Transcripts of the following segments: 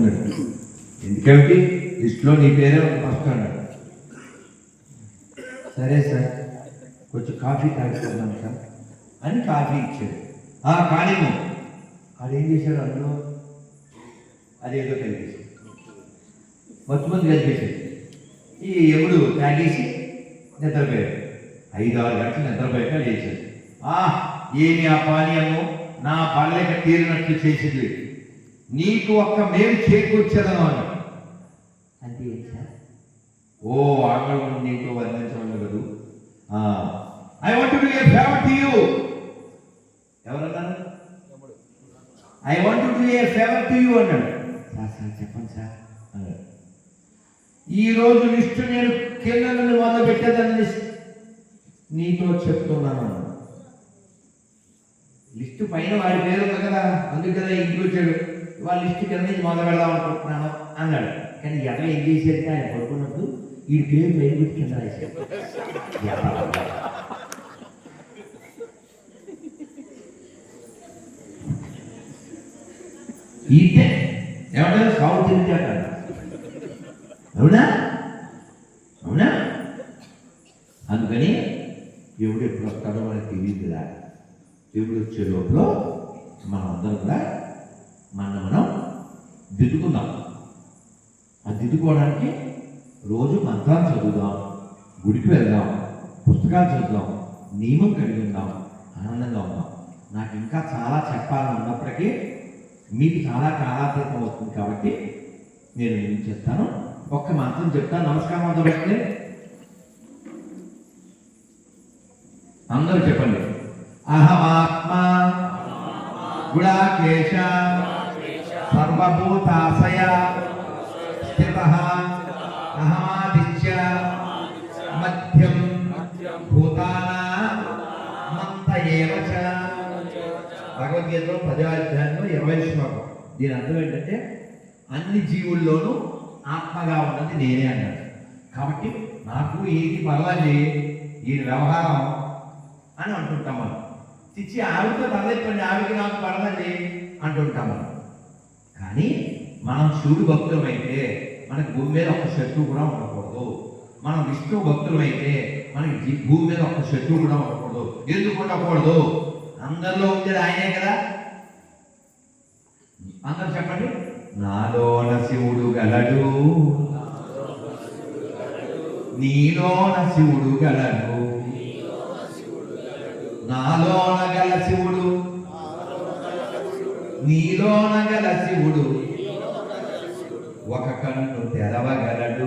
అన్నాడు. ఎందుకంటే లిస్టులో నీ పేరే ఫస్ట్ అన్నాడు. సరే సార్ కొంచెం కాఫీ తాగుతున్నాం సార్ అని కాఫీ ఇచ్చాడు. ఆ కానిము ఏం చేశాడు అందులో అదేదో కలిగేసి మొత్తమంది కలిపేసాడు ఈ ఎముడు తాగేసి నిద్రపోయాడు. ఐదు ఆరు గంటలు నిద్రపోయాక లేచాడు. ఆ ఏమి ఆ పానీయము? నా పళ్ళకి తీరినట్లు చేసింది. నీకు ఒక్క మేలు చేకూర్చదను అని అంటే ఓ ఆంగ్లం నీకు వర్ణించగలదు I want to a favour to you ఎవరన్నారు? I want to a favour to you అన్నాడు. సార్ సార్ చెప్పండి సార్ అన్నాడు ఈ రోజు లిస్టు నేను కింద నుండి మొదలు పెట్టేదాన్ని లిస్ట్ నీతో చెప్తున్నాను. లిస్టు పైన వాడి పేరు ఉంది కదా అందుకు కదా ఇంటికి వచ్చాడు వాళ్ళ లిస్టు కింద నుంచి మొదలు పెడదాం అనుకుంటున్నాను అన్నాడు. కానీ ఎవరు ఏం చేసేది ఆయన పడుకున్నప్పుడు ఈ పేరు పేరు పెట్టి కింద రాశాడు ఎర్ర. ఏమంటారు సాగు తిరిగాడు అవునా? అవునా? అందుకని దేవుడు ఎప్పుడు వస్తాడో మనకి తెలియదురా. దేవుడు వచ్చే లోపల మనం అందరం కూడా దిద్దుకుందాం. ఆ దిద్దుకోవడానికి రోజు మంత్రాలు చదువుదాం గుడికి వెళ్దాం పుస్తకాలు చదువుదాం నియమం కలిగి ఉందాం ఆనందంగా ఉందాం. నాకు ఇంకా చాలా చెప్పాలని ఉన్నప్పటికీ మీకు చాలా కాలాతీతం అవుతుంది కాబట్టి నేను ఏం చేస్తాను? ఒక్క మంత్రం చెప్తాను. నమస్కారం అందరూ అందరూ చెప్పండి. అహమాత్మ. గుడాకేశ. భూతాశయ స్థిత అహమాదిత్య మధ్యం భూతానా మంత ఏవ భగవద్గీతలో పదో ఇరవై శ్లోకం. దీని అర్థం ఏంటంటే అన్ని జీవుల్లోనూ ఆత్మగా ఉన్నది నేనే అన్నాడు. కాబట్టి నాకు ఏది పర్వాలి ఈ వ్యవహారం అని అంటుంటాం మనం. చిచ్చి ఆవిడతో తలెప్పండి ఆవిడకి నాకు పడదండి అంటుంటాం మనం. కానీ మనం శివుడు భక్తులమైతే అయితే మనకి భూమి మీద ఒక శత్రువు కూడా ఉండకూడదు. మనం విష్ణు భక్తులమైతే అయితే మనకి భూమి మీద ఒక శత్రువు కూడా ఉండకూడదు. ఎందుకు ఉండకూడదు? అందరిలో ఉండేది ఆయనే కదా. అందరు చెప్పండి. నాలోన శివుడు గలడు. నీలోన శివుడు గలడు. నాలోన గల శివుడు. నీలోన గల శివుడు. ఒక కన్ను తెరవగలడు.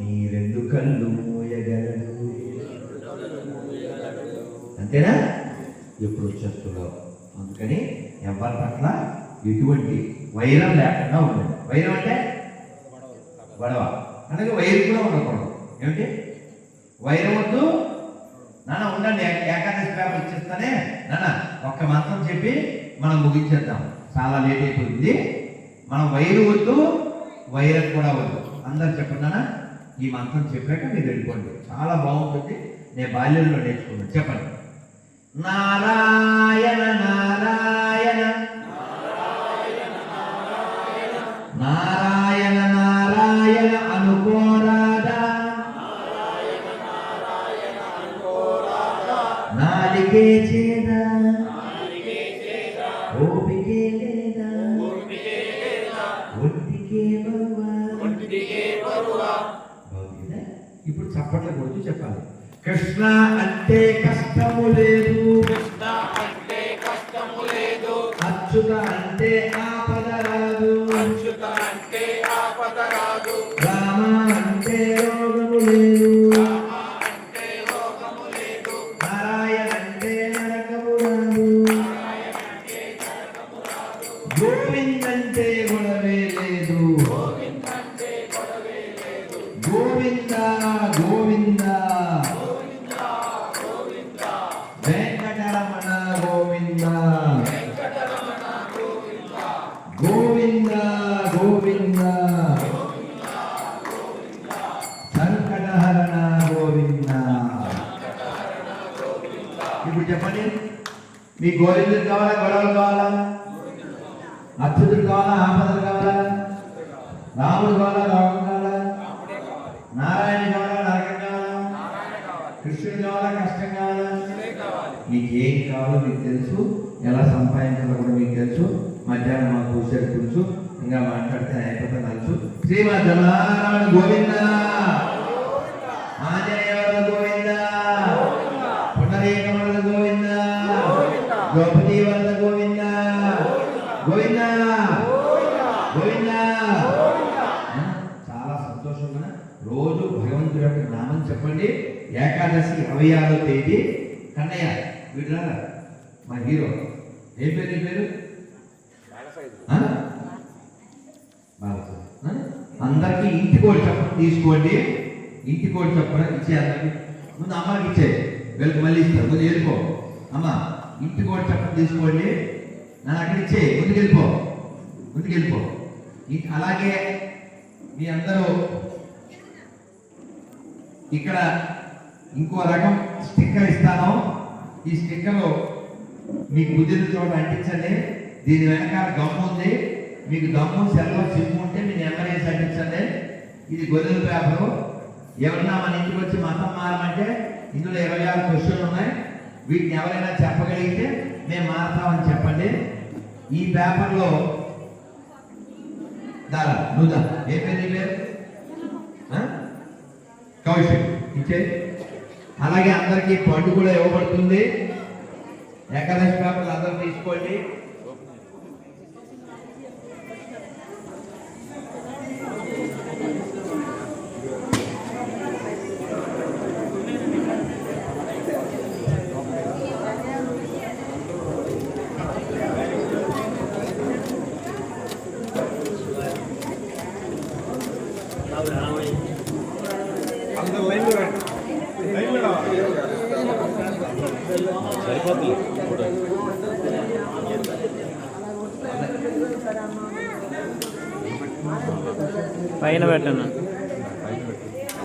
నీ రెండు కళ్ళు మూయగలడు. అంతేనా? ఎప్పుడు వచ్చేస్తున్నావు అందుకని ఎవరి పట్ల ఎటువంటి వైరం లేకుండా ఉండండి. వైరం అంటే? గొడవ అలాగే వైరం కూడా ఉండకూడదు. ఏమిటి? వైరం వద్దు నాన్న ఉండండి ఏకాదశి పేపర్ ఇచ్చేస్తానే. నాన్న ఒక్క మంత్రం చెప్పి మనం ముగించేద్దాం. చాలా లేట్ అయిపోయింది. మనం వైరు వద్దు వైరం కూడా వద్దు. అందరు చెప్పండి నాన్న ఈ మంత్రం చెప్పాక మీరు వెళ్ళిపోండి. చాలా బాగుంటుంది. నేను బాల్యంలో నేర్చుకున్నాను. చెప్పండి. నారాయణ నారాయణ ఇప్పుడు చప్పట్ల గురించి చెప్పాలి. కృష్ణ అంటే కష్టము లేదు. అంటే కష్టము లేదు. అచ్యుత అంటే ఇప్పుడు చెప్పండి? మీ గోవిందుడు కావాలా గొడవలు కావాలా? అచ్యుతుడు కావాలా ఆపదలు కావాలా? రాముడు కావాలా రోగం కావాలా? నారాయణ కావాలా నరకం కావాలా? కృష్ణుడు కావాలా కష్టం కావాలా? మీకు ఏం కావాలో మీకు తెలుసు. ఎలా సంపాదించాలో కూడా మీకు తెలుసు. మధ్యాహ్నం మా కూర్చొని కూర్చు ఇంకా మాట్లాడితే అయిపోతే తెలుసు శ్రీమద్ గోవిందా ఆంజనేయ గోవింద పునరేకమల గోవింద ద్రౌపదీ వరద గోవింద గోవింద గోవింద చాలా సంతోషంగా రోజు భగవంతుడి యొక్క నామం చెప్పండి ఏకాదశి ఇరవై ఆరో తేదీ కన్నయ్య వీడు మా హీరో. ఏం పేరు నీ పేరు? అందరికీ ఇంటి కోడి చప్పన తీసుకోండి. ఇంటి కోడి చప్పన ఇచ్చే అందరికి ముందు అమ్మకి ఇచ్చే. వీళ్ళకి మళ్ళీ ఇస్తారు ముందు వెళ్ళిపో. అమ్మ ఇంటి కోడి చప్పుడు తీసుకోండి. నన్ను అక్కడ ఇచ్చే. ముందుకు వెళ్ళిపో. ముందుకు వెళ్ళిపో. అలాగే మీ అందరూ ఇక్కడ ఇంకో రకం స్టిక్కర్ ఇస్తాను. ఈ స్టిక్కర్ మీకు కుదిరిన చోట అంటించండి. దీని వెనకాల గమ్ము ఉంది. మీకు గమ్ము సెల్లో సిమ్ ఉంటే మీ నెంబర్ వేసి అంటించండి. ఇది గొర్రెల పేపరు. ఎవరన్నా మన ఇంటికి వచ్చి మతం మారమంటే ఇందులో ఇరవై ఆరు క్వశ్చన్లు ఉన్నాయి. వీటిని ఎవరైనా చెప్పగలిగితే మేము మారతామని చెప్పండి. ఈ పేపర్లో దారా నువ్వు దా. ఏ పేరు నీ పేరు? కౌశిక్. ఇచ్చే అలాగే అందరికీ పండు కూడా ఇవ్వబడుతుంది. ఏకాదశి పేపర్లు అందరూ తీసుకోండి. పైన పెట్టండి.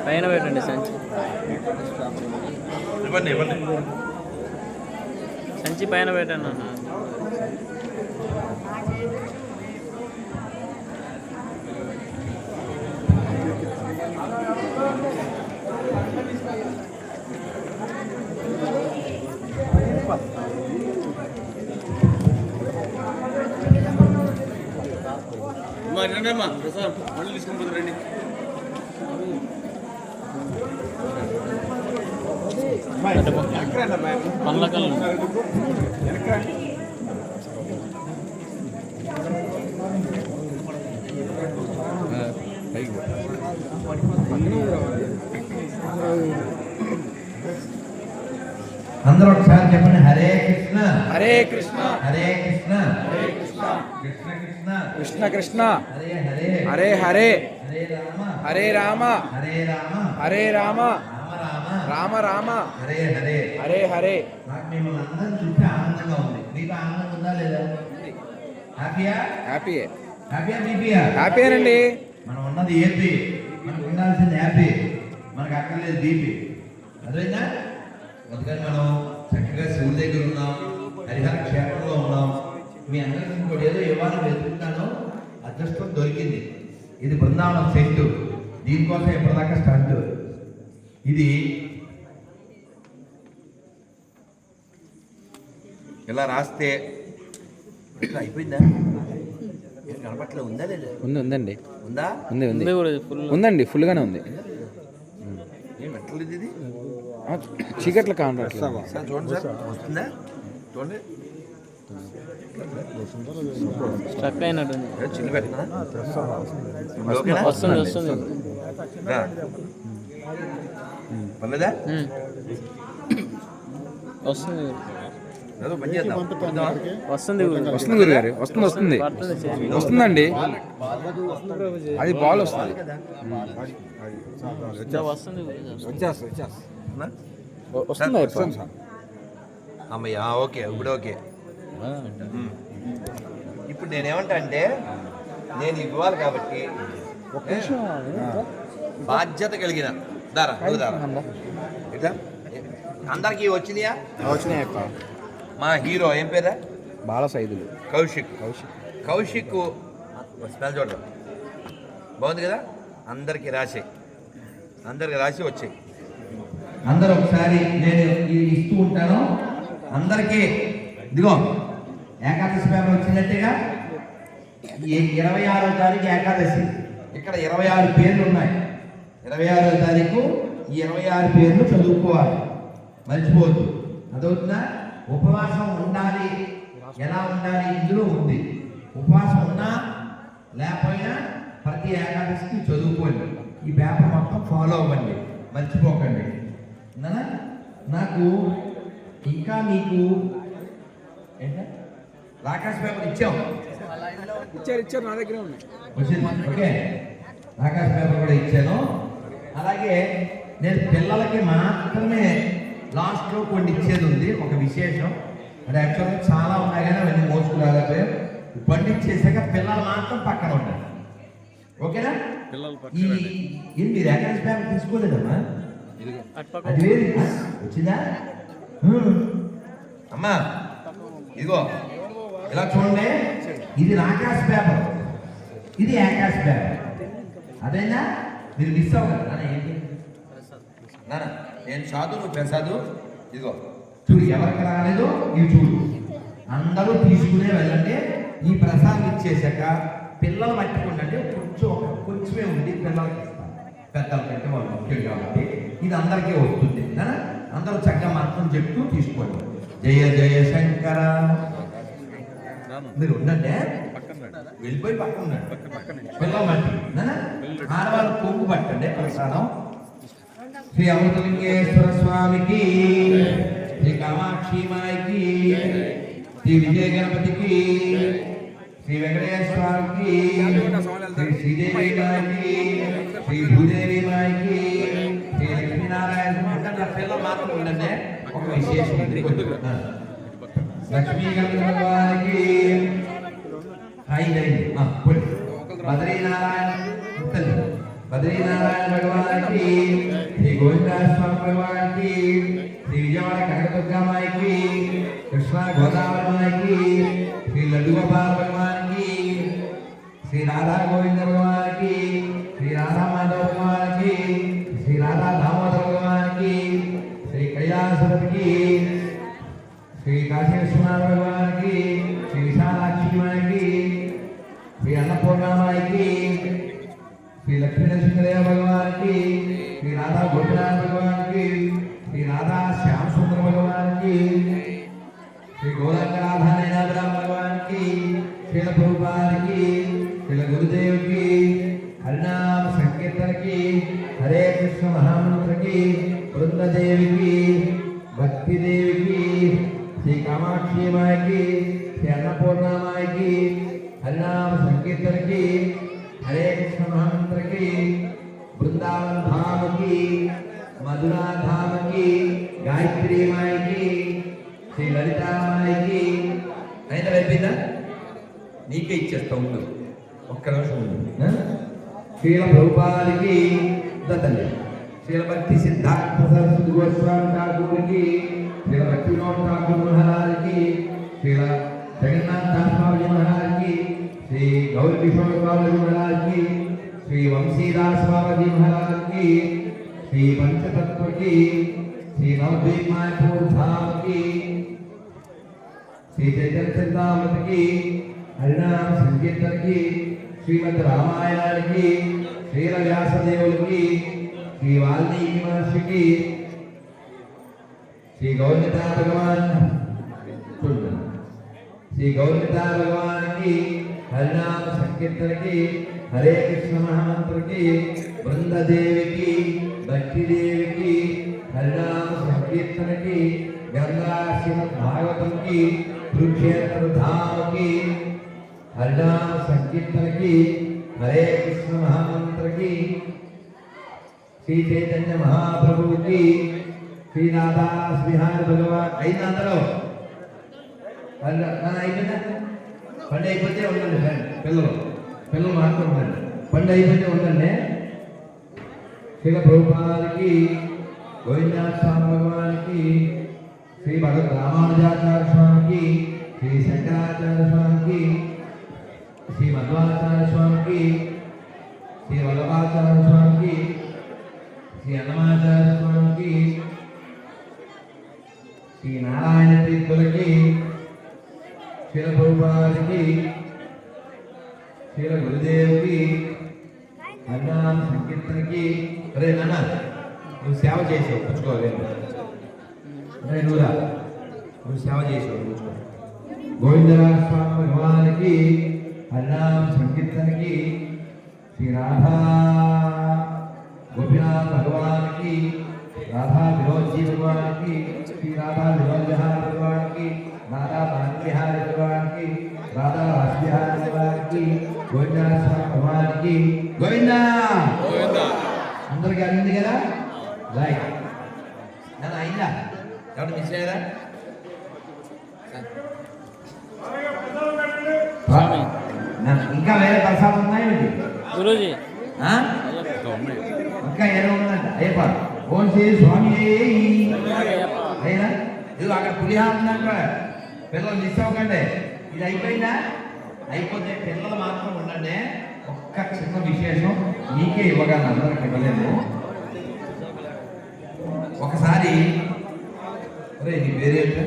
పైన పెట్టండి సంచి. సంచి పైన పెట్టండి అన్న. అమ్మా రండి అమ్మా ప్రసాద్ మళ్ళీ తీసుకుంటుంది రండి పండ్లకల్లు అందరూ ఒకసారి చెప్పండి. హరే కృష్ణ. హరే కృష్ణ. హరే కృష్ణ. కృష్ణ. కృష్ణ కృష్ణ. కృష్ణ హరే హరే. హరే రామ. హరే రామ. రామ. రామ. రామ రామ. రామ రామ. హరే హరే. హరే హరే. మిమ్మల్ని చూస్తే ఆనందంగా ఉంది. మీకు ఆనందంగా ఉందా లేదా? హ్యాపీయా హ్యాపీ హ్యాపీయా బీపీయా హ్యాపీనండి మనం ఉన్నది ఏపీ. మనకు ఉండాల్సింది హ్యాపీ మనకు అక్కర్లేదు బీపీ అదేనా అందుకని మనం చక్కగా శివుడి దగ్గర ఉన్నాం. హరిహర క్షేత్రంలో ఉన్నాం. మీ అందరికీ ఇంకోటి ఏదో ఇవ్వాలి వెతుకున్నాను అదృష్టం దొరికింది. ఇది బృందావనం సెట్. దీనికోసం ఎప్పటిదాకా స్టంట్? ఇది ఇలా రాస్తే అయిపోయిందా? కనపట్లే ఉందా లేదా? ఉంది ఉందండి. ఉందా? ఉంది ఉంది. ఉందండి ఫుల్గానే ఉంది. ఏం ఎట్లేదు ఇది? ఆ, చీకట్లో కానట్లేదు సార్ చూడండి సార్ వస్తుందా? చూడండి. స్ట్రక్ అయినట్టుంది ఓకేనా వస్తుంది. వస్తుంది. వస్తుంది? వస్తుంది. వస్తుంది వస్తుంది. వస్తుంది. వస్తుందండి. అది బాల్ వస్తుంది. వస్తుంది. అమ్మయ్య ఓకే ఇప్పుడు ఓకే. నేనేమంటా అంటే నేను ఇవ్వాలి కాబట్టి బాధ్యత కలిగిన. దారా నువ్వు దారా. ఇట్లా అందరికీ వచ్చినాయా? వచ్చినాయి మా హీరో ఏం పేరా? బాల సైదులు. కౌశిక్. కౌశిక్. కౌశిక్ స్మెల్ చూడడం బాగుంది కదా? అందరికీ రాసే. అందరికి రాసి వచ్చాయి అందరూ ఒకసారి నేను ఇస్తూ ఉంటాను. అందరికీ ఇదిగో ఏకాదశి పేపర్ వచ్చినట్టుగా ఇరవై ఆరో తారీఖు ఏకాదశి. ఇక్కడ ఇరవై ఆరు పేర్లు ఉన్నాయి ఇరవై ఆరో తారీఖు ఈ ఇరవై ఆరు పేర్లు చదువుకోవాలి. మర్చిపోవద్దు. అదవుతుందా ఉపవాసం ఉండాలి. ఎలా ఉండాలి? ఇందులో ఉంది. ఉపవాసం ఉన్నా లేకపోయినా ప్రతి ఏకాదశికి చదువుకోండి. ఈ పేపర్ మొత్తం ఫాలో అవ్వండి. మర్చిపోకండి. నాకు ఇంకా మీకు ఏంటా? రాకాశ పేపర్ ఇచ్చాం. ఇచ్చారు ఇచ్చారు నా దగ్గర ఉన్నాయి. ఓకే ఆకాశ పేపర్ కూడా ఇచ్చాను. అలాగే నేను పిల్లలకి మాత్రమే లాస్ట్లో కొన్ని ఇచ్చేది ఉంది ఒక విశేషం. అంటే యాక్చువల్గా చాలా ఉన్నాయి కానీ అవన్నీ మోసుకురాలేకపోయాం బండి ఇచ్చేసాక పిల్లలు మాత్రం పక్కన ఉంటారు ఓకేనా? పిల్లలు ఈ ఇది మీరు ఆకాశ పేపర్ తీసుకోలేదమ్మా? అది వేరు. వచ్చిందా? హ్మ్. అమ్మా ఇదిగో. ఇలా చూడండి. ఇది ఆకాశ పేపర్. ఇది ఆకాశ పేపర్. అదేనా? మీరు మిస్ నాన్న ఏంటి? నాన్న నేను సాధు నువ్వు ప్రసాదు. ఇదిగో. చూడు ఎవరికి రాలేదో ఇవి చూడు. అందరూ తీసుకునే వెళ్ళండి. ఈ ప్రసాదం ఇచ్చేసాక పిల్లలు పట్టుకుంటే కొంచెం కొంచెమే ఉంది పిల్లలకి ఇస్తాను పెద్దల కంటే వాళ్ళు ముఖ్యం కాబట్టి ఇది అందరికీ వస్తుంది. అందరూ చక్కగా మాత్రం చెప్తూ తీసుకోండి. జయ జయ శంకర. మీరు ఉండండి. వెళ్ళిపోయి పక్కన ఆడవాళ్ళు కొవ్వు పట్టండి. ప్రసాదం. శ్రీ అమృతలింగేశ్వర స్వామికి శ్రీ కామాక్షి మాయికి శ్రీ విజయ గణపతికి శ్రీ వెంకటేశ్వర స్వామికి శ్రీ శ్రీదేవి మాయికి శ్రీ భూదేవి మాయికి శ్రీ లక్ష్మీనారాయణ మాత్రం ఉండండి. ఒక విశేషం ఉంది. ఆ. లక్ష్మీ గణపతి భగవానికి ఐదైదు ఆ, పోనీ. బద్రీనారాయణ ఉత్తది. బద్రీనారాయణ భగవానికి శ్రీ గోవిందస్వామి భగవానికి శ్రీ విజయవాడ కనకదుర్గమాయికి కృష్ణా గోదావరి మాయికి శ్రీ లడ్డుగోపాల భగవానికి శ్రీ రాధా గోవింద భగవానికి శ్రీ రాధా మాధవ భగవానికి శ్రీ రాధా దామోదర భగవానికి శ్రీ కైలాసపతికి శ్రీ కాశీ విశ్వనాథ భగవానికి శ్రీ విశాలాక్షిమానికి శ్రీ అన్నపూర్ణామాయికి శ్రీ లక్ష్మీ నరసింహదేవ భగవానికి శ్రీ రాధా గోపినాథ భగవానికి శ్రీ రాధా శ్యామసుందర భగవానికి శ్రీ గోరంగ రాధా భగవానికి శ్రీల ప్రభుపానికి శ్రీల గురుదేవుకి హరినామ సంకీర్తనకి హరే కృష్ణ మహామంత్రకి బృందదేవికి భక్తిదేవికి కామాక్షి మాయకి శ్రీ అన్నపూర్ణమాయకి హరినామ సంకీర్తనకి హరే కృష్ణ మహామంత్రకి బృందావన్ ధామకి మధురా ధామకి గాయత్రి మాయకి శ్రీ లలితామాయికి. అయితే అయిపోయిందా నీకే ఇచ్చేస్తా ఉండు. ఒక్క నిమిషం ఉండు. శ్రీల ప్రభుపాదికి దత్తల్లి శ్రీల భక్తి సిద్ధార్థ సరస్వతి గోస్వామి ఠాకూర్కి శ్రీల భక్తి వినోద్ ఠాకూర్ మహారాజ్కి శ్రీల జగన్నాథ్ దాస్ బాబుజీ మహారాజ్కి శ్రీ గౌరీ కిషోర్ బాబుజీ మహారాజ్కి శ్రీ వంశీదాస్ బాబాజీ మహారాజ్కి శ్రీ పంచతత్వకి శ్రీ నవద్వీప్ మాయపూర్ ధామ్కి శ్రీ చైతన్య చరితామృతికి హరినామ సంకీర్తనకి శ్రీమద్ రామాయణానికి శ్రీల వ్యాసదేవులకి శ్రీ వాల్మీకి మహర్షికి శ్రీ గౌరమిత భగవాన్ శ్రీ గౌరమిత భగవానికి హరినామ సంకీర్తనకి హరే కృష్ణ మహామంత్రకి బృందదేవికి భక్తిదేవికి హరినామ సంకీర్తనకి గంగా శ్రీమద్ భాగవతంకి కురుక్షేత్ర ధామకి హరినామ సంకీర్తనకి హరే కృష్ణ మహామంత్రకి శ్రీ చైతన్య మహాప్రభువుకి శ్రీ రాధాస్ విహార భగవాన్. అయిన అందరూ? అయిపోయిందా? పండు అయిపోతే ఉండండి ఫ్రెండ్. పిల్లలు పిల్లలు మాత్రం ఉండండి. పండు అయిపోతే ఉండండి. శ్రీల ప్రభుపాలకి గోవిందనాథ స్వామి భగవానికి శ్రీ భగవద్ రామానుజాచార్య స్వామికి శ్రీ శంకరాచార్య స్వామికి శ్రీ మధ్వాచార్య స్వామికి శ్రీ వల్లభాచార్య స్వామికి శ్రీ అన్నమాచార్య స్వామికి శ్రీ నారాయణ తీర్థులకి శ్రీల ప్రభుపాదికి శ్రీల గురుదేవుకి అన్నాం సంకీర్తనకి అరే నాన్న నువ్వు సేవ చేసావు పుచ్చుకోలేదు అరే నువ్వురా నువ్వు సేవ చేసావు పుచ్చుకో. గోవిందరాజ స్వామి భగవానికి అన్నాం సంకీర్తనకి శ్రీ రాధా గోపినాథ్ భగవానికి రాధా భగవానికి శ్రీ రాధా భగవానికి రాధా భాగ్య విహార్ భగవానికి రాధా స్వామి భగవానికి గోవిందా! అందరికీ అందింది కదా? రైట్ నన్ను అయిందా? ఎవరు మిస్ అయ్యారా ఇంకా వేరే ప్రసాదం ఉన్నాయండి గురూజీ? ఇంకా ఏదో ఉందంట. అయ్యప్ప. ఓం శ్రీ స్వామి అయినా? ఇది అక్కడ పులిహార ఉందంట పిల్లలు మిస్ అవ్వకండి. ఇది అయిపోయిందా? అయిపోతే పిల్లలు మాత్రం ఉండండి. ఒక్క చిన్న విశేషం మీకే ఇవ్వగలను అందరికి ఇవ్వలేము ఒకసారి అరే నీ పేరేంటి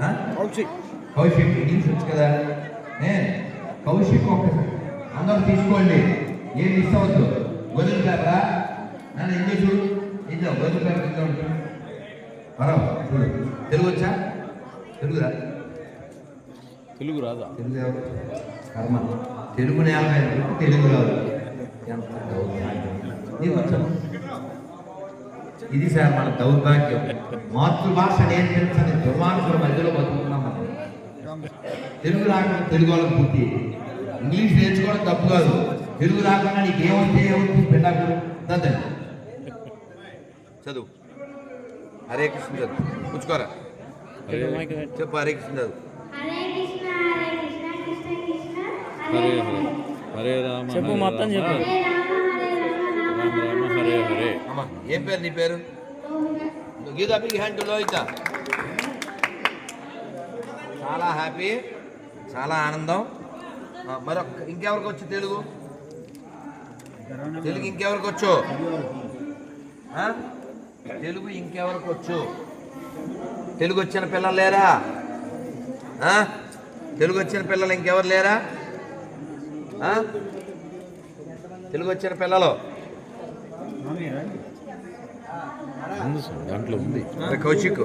ఆ? కౌశిక్. కౌశిక్ ఇంగ్లీష్ వచ్చు కదా? కౌశిక్ ఒక్కసారి అందరూ తీసుకోండి. ఏం మిస్ అవ్వద్దు. వదిలి పేపరా నన్ను ఎందుకు చూడు ఇద్దాం పర్వాలేదు చూడు తెలుగు వచ్చా? తెలుగురా తెలుగు రాదా? తెలుగు ఎవరు? కర్మ. తెలుగు నేల తెలుగు రాదు. ఎంత దౌర్భాగ్యం. ఇది సార్ మన దౌర్భాగ్యం. మాతృభాష నేర్పించని దుర్మార్గుల మధ్యలో బతుకుతున్నాం మనం. తెలుగు రాకుండా తెలుగు వాళ్ళకి పుట్టి ఇంగ్లీష్ నేర్చుకోవడం తప్పు కాదు. తెలుగు రాకుండా నీకు ఏమవుతుంది ఏమవుతుంది పెళ్ళాకుడు దండి చదువు. హరే కృష్ణ చదువు. పుచ్చుకోరా. చెప్పు హరే కృష్ణ చదువు. హరే కృష్ణ హరే కృష్ణ కృష్ణ కృష్ణ హరే హరే హరే. రామ చెప్పు హరే మొత్తం రామ, చెప్పు. హరే రామ హరే రామ రామ రామ రామ హరే హరే. అమ్మా ఏం పేరు నీ పేరు? గీత బిగ్ హ్యాండ్ లోహిత చాలా హ్యాపీ చాలా ఆనందం. మరొక ఇంకెవరికి వచ్చు తెలుగు? తెలుగు ఇంకెవరికి వచ్చు? తెలుగు ఇంకెవరికి వచ్చు? తెలుగు వచ్చిన పిల్లలు లేరా? తెలుగు వచ్చిన పిల్లలు ఇంకెవరు లేరా? తెలుగు వచ్చిన పిల్లలు? దాంట్లో ఉంది. కౌశిక్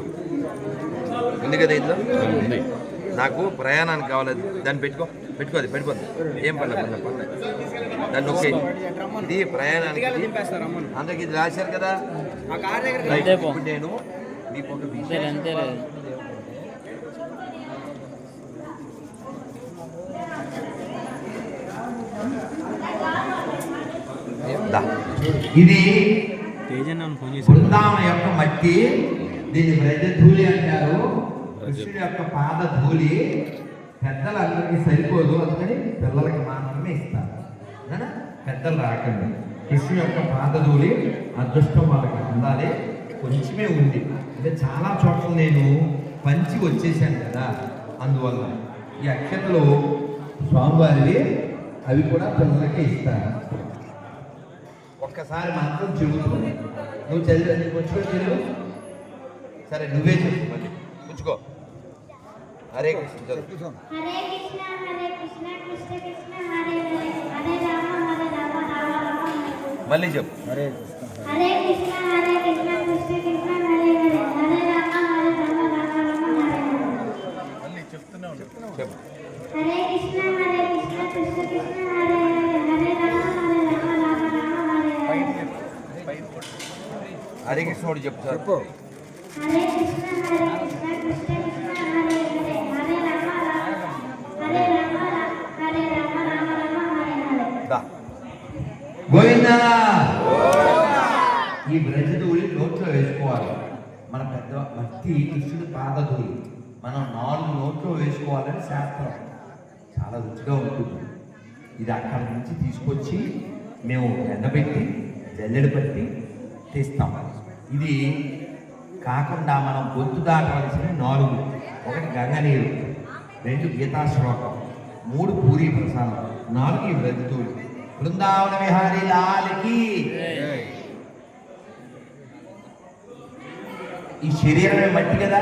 ఉంది కదా ఇందులో? ఉంది. నాకు ప్రయాణానికి కావాలి. దాన్ని పెట్టుకో పెట్టుకోది పెట్టుకోద్దు ఏం పర్లేదు పర్లేదు దాన్ని నొక్కి ఇది ప్రయాణానికి అందరికి ఇది రాశారు కదా. నేను మీకు ఒక విషయం. ఇది బృందావన యొక్క మట్టి దీన్ని బ్రజధూళి అంటారు. కృష్ణుడి యొక్క పాద ధూళి పెద్దలందరికీ సరిపోదు అందుకని పిల్లలకి మాత్రమే ఇస్తారు? పెద్దలు రాకండి. కృష్ణు యొక్క పాదధూళి అదృష్టం వాళ్ళకి అందాలి. కొంచెమే ఉంది. అంటే చాలా చోట్ల నేను పంచి వచ్చేసాను కదా. అందువల్ల ఈ అక్షతలు స్వామివారివి అవి కూడా పిల్లలకి ఇస్తారు ఒక్కసారి మాత్రం చెబుతూ నువ్వు చదివా నీకు వచ్చుకో సరే నువ్వే చెప్పు మళ్ళీ. ఉంచుకో. హరే కృష్ణ. హరే కృష్ణ హరే కృష్ణ కృష్ణ కృష్ణ హరే హరే. మళ్ళీ చెప్పు హరే కృష్ణ హరే కృష్ణ కృష్ణ కృష్ణ హరే హరే హరే రామ హరే రామ రామ రామ హరే చెప్పు హరే కృష్ణ హరే కృష్ణ కృష్ణ కృష్ణ హరే హరే హరే రామ హరే రామ రామ రామ హరే హరే హరే కృష్ణ ఒకటి చెప్పు సార్ చెప్పు హరే కృష్ణ హరే కృష్ణ కృష్ణ కృష్ణ హరే హరే హరే రామ రామ హరే రామ రా- హరే రామ రామ రామ హరే హరే దా గోవిందా! ఈ బ్రజధూళి నోట్లో వేసుకోవాలి. మన పెద్ద భక్తి కృష్ణుడి పాదధూళి మనం నాలుగు నోట్లో వేసుకోవాలని శాస్త్రం. చాలా రుచిగా ఉంటుంది. ఇది అక్కడి నుంచి తీసుకొచ్చి మేము ఎండబెట్టి జల్లెడ పట్టి తీస్తాం. ఇది కాకుండా మనం గొంతు దాటవలసిన నాలుగు. ఒకటి గంగనీరు రెండు గీతా శ్లోకం మూడు పూరి ప్రసాదం నాలుగు ఈ వ్రతుడు బృందావన విహారీ లాల్కి. ఈ శరీరమే మట్టి కదా?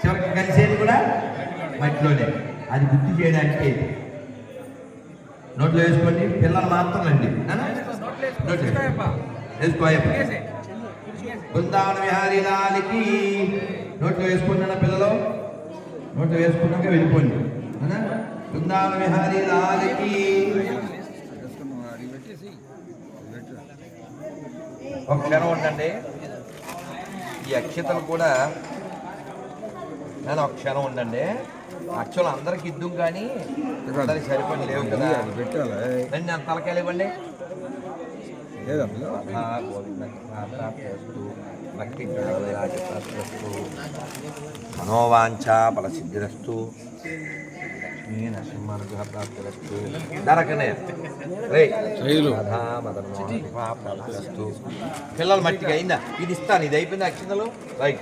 చివరికి కలిసేది కూడా మట్టిలోనే. అది గుర్తు చేయడానికి నోట్లో వేసుకోండి పిల్లలు మాత్రం అండి వేసుకోయప్ప బృందావన విహారీ లాలికి. నోట్లో వేసుకుంటున్న పిల్లలు. నోట్లో వేసుకున్నాక వెళ్ళిపోండి. బృందావన విహారీ లాలికి. ఒక క్షణం ఉండండి. ఈ అక్షతలు కూడా నేను ఒక క్షణం ఉండండి. అక్షలు అందరికి ఇద్దాం కానీ అందరికి సరిపడి లేవు కదా. రండి నేను తలకాయలు ఇవ్వండి. భక్తి ప్రాప్తస్తు మనోవాంఛ ఫలసిద్ధిరస్తు. పిల్లలు మట్టిగా అయిందా? ఇది ఇస్తాను ఇది అయిపోయింది అక్షింతలు? రైట్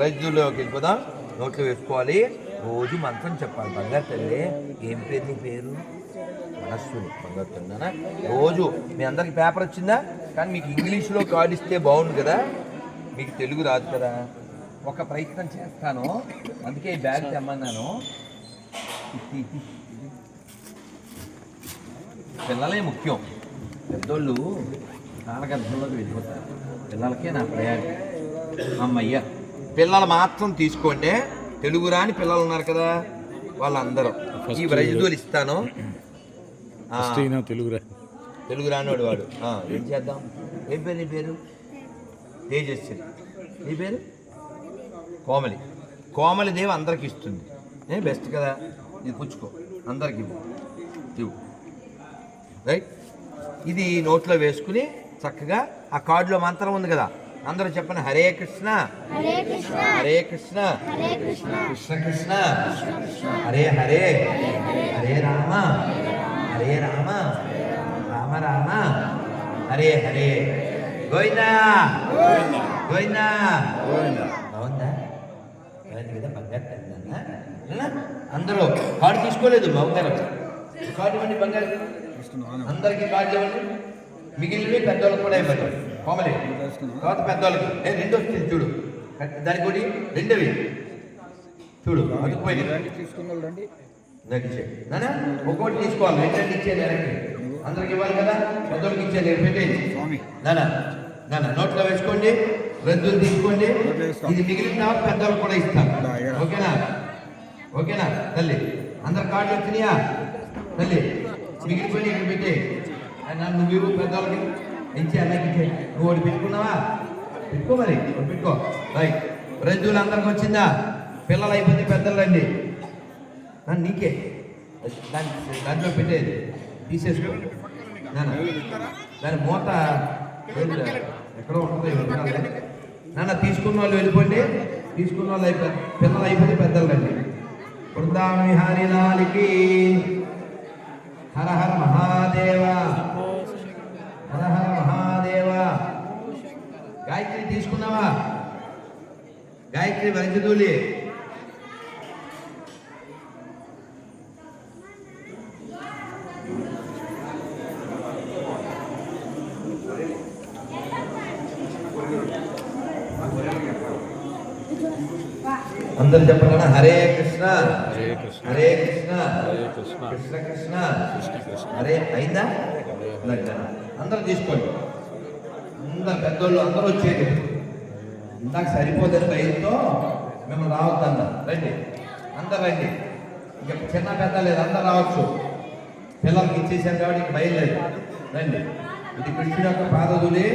రైతుల్లోకి వెళ్ళిపోదాం. నోట్లో వేసుకోవాలి. రోజు మంత్రం చెప్పాలి. బంగారు తల్లి ఏం పేరు నీ పేరు? మనస్సుని. బంగారు తల్లినా? రోజు మీ అందరికి పేపర్ వచ్చిందా? కానీ మీకు ఇంగ్లీష్లో కార్డు ఇస్తే బాగుండు కదా. మీకు తెలుగు రాదు కదా. ఒక ప్రయత్నం చేస్తాను. అందుకే ఈ బ్యాగ్ తెమ్మన్నాను. పిల్లలే ముఖ్యం. పెద్దోళ్ళు నాన్నగర్భంలోకి వెళ్ళిపోతారు. పిల్లలకే నా ప్రయాణం. అమ్మయ్య పిల్లలు మాత్రం తీసుకోండి. తెలుగు రాని పిల్లలు ఉన్నారు కదా వాళ్ళందరూ. ఈ వైద్యులు ఇస్తాను. తెలుగు రా. తెలుగు రానోడు వాడు. ఏం చేద్దాం? ఏం పేరు నీ పేరు? తేజస్వి నీ పేరు? కోమలి. కోమలి దేవి అందరికి ఇస్తుంది. ఏ బెస్ట్ కదా. ఇది పుచ్చుకో. అందరికి ఇవ్వు. ఇవ్వు. రైట్ ఇది నోట్లో వేసుకుని చక్కగా ఆ కార్డులో మంత్రం ఉంది కదా. అందరూ చెప్పండి హరే కృష్ణ. హరే కృష్ణ. హరే కృష్ణ. హరే కృష్ణ. కృష్ణ కృష్ణ. హరే హరే. హరే రామ. హరే రామ. రామ రామ. హరే హరే. గోవిందా. గోవిందా. బాగుందా బాగుంది కదా బంగారు తల్లి నాన్న. నాన్న, అందరూ కార్డు తీసుకోలేదు బంగారం. కార్డు ఇవ్వండి బంగారు. అందరికీ కార్డు ఇవ్వండి. మిగిలినవి పెద్దవాళ్ళకి కూడా ఇవ్వండి. కోమలి తర్వాత పెద్దవాళ్ళకి ఏ రెండు వస్తుంది చూడు. దానికి ఒకటి రెండవి. చూడు అతుకుపోయింది నానా ఒక్కోటి తీసుకోవాలి. రెండు రెండు ఇచ్చేది అందరికి ఇవ్వాలి కదా? పెద్దోళ్ళకి ఇచ్చేది పెట్టేది. నానా నానా నోట్లో వేసుకోండి. రద్దులు తీసుకోండి. ఇది మిగిలిన పెద్దోళ్ళు కూడా ఇస్తాం ఓకేనా? ఓకేనా? తల్లి అందరు కార్డులు వచ్చినాయా తల్లి మిగిలిపోయి ఇక్కడ పెట్టి. నన్ను నువ్వు పెద్దవాళ్ళకి మంచి అన్నకి నువ్వు ఒకటి పెట్టుకున్నావా? పెట్టుకో మరి ఒకటి పెట్టుకో. రైట్. రజ్జులు అందరికి వచ్చిందా? పిల్లలు అయిపోతే పెద్దలు రండి. నన్ను నీకే. దాని దాంట్లో పెట్టేది. తీసేసుకో. దాని మూత ఎక్కడో ఉంటుంది నాన్న తీసుకున్న వాళ్ళు వెళ్ళిపోండి. తీసుకున్న వాళ్ళు అయిపోయి పిల్లలు అయిపోతే పెద్దలు రండి. బృందావన విహారీ లాలికి హర హర మహాదేవ. హర హర మహాదేవ. గాయత్రి తీసుకున్నావా? గాయత్రి వరజదూలి అందరు చెప్ప కృష్ణ. కృష్ణ కృష్ణ కృష్ణ కృష్ణ అయిందా అందరూ తీసుకోండి. అందరు పెద్దోళ్ళు అందరూ వచ్చేది ఇందాక సరిపోదని భయంతో మేము రావద్దన్న రండి. అందరు రండి. ఇంకా చిన్న పెద్ద లేదు. అందరు రావచ్చు. పిల్లలకి ఇచ్చేసాం కాబట్టి ఇంక భయం లేదు. రండి. ఇది కృష్ణుడు యొక్క పాదదులే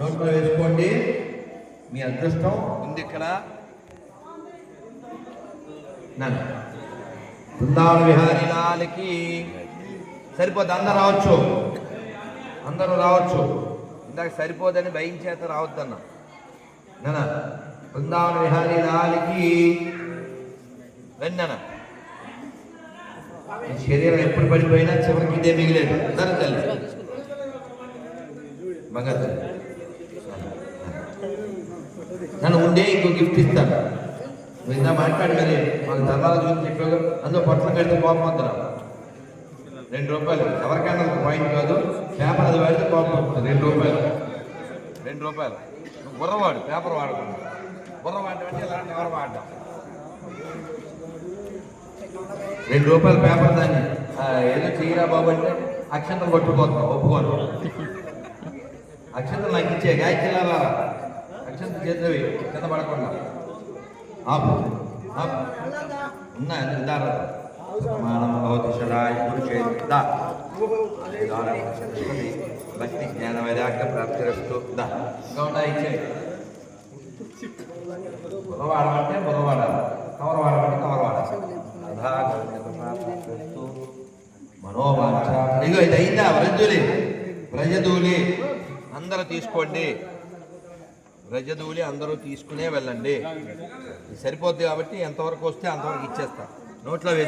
నోట్లో వేసుకోండి. మీ అదృష్టం ఉంది ఇక్కడ. నన్ను. బృందావన విహారీ లాలకి సరిపోద్ది అందరు రావచ్చు. అందరూ రావచ్చు. ఇందాక సరిపోదని భయం చేత రావద్దన్న. నాన్న బృందావన విహారీ లాలకి రండి నాన్న. శరీరం ఎప్పుడు పడిపోయినా చివరికి ఇదే మిగిలేదు. అందరూ తల్లి. మగ తల్లి. నన్ను ఉండే ఇంకో గిఫ్ట్ ఇస్తాను. ఇందా మాట్లాడి మరి మాకు ధర్మాల చూసి చెప్పావు అందులో పొట్లం కడితే కోపం వద్దాం రెండు రూపాయలు. ఎవరికైనా ఒక పాయింట్ కాదు. పేపర్ అది వాడితే కోపం వస్తుంది రెండు రూపాయలు. రెండు రూపాయలు. నువ్వు వాడు పేపర్ వాడకుండా బుర్రవాడటం అంటే ఇలాంటి ఎవరు వాడడం రెండు రూపాయలు పేపర్ దాన్ని ఏదో చేయరా బాబు అంటే అక్షంతం కొట్టుకోతాం ఒప్పుకోను. అక్షంతం నాకు ఇచ్చే గాయత్రిలా అక్షంతం చేసేవి కింద పడకుండా. ఆపు. ఆపు. దారా భవతి సదాయ భక్తి జ్ఞాన వైరాగ్య ప్రాప్తిరస్తు దా. ఇంకా ఉన్నాయి ఇచ్చే బుధవాడమంటే బుధవాడాలి కవర్ వాడమంటే కవర్ అధా ప్రాప్తిరస్తు మనోవాంఛ ఇగో ఇది అయిందా? వ్రజులి. వ్రజదూలి. అందరూ తీసుకోండి. రజదూలి అందరూ తీసుకునే వెళ్ళండి. సరిపోద్ది కాబట్టి ఎంతవరకు వస్తే అంతవరకు ఇచ్చేస్తా. నోట్లో వేసి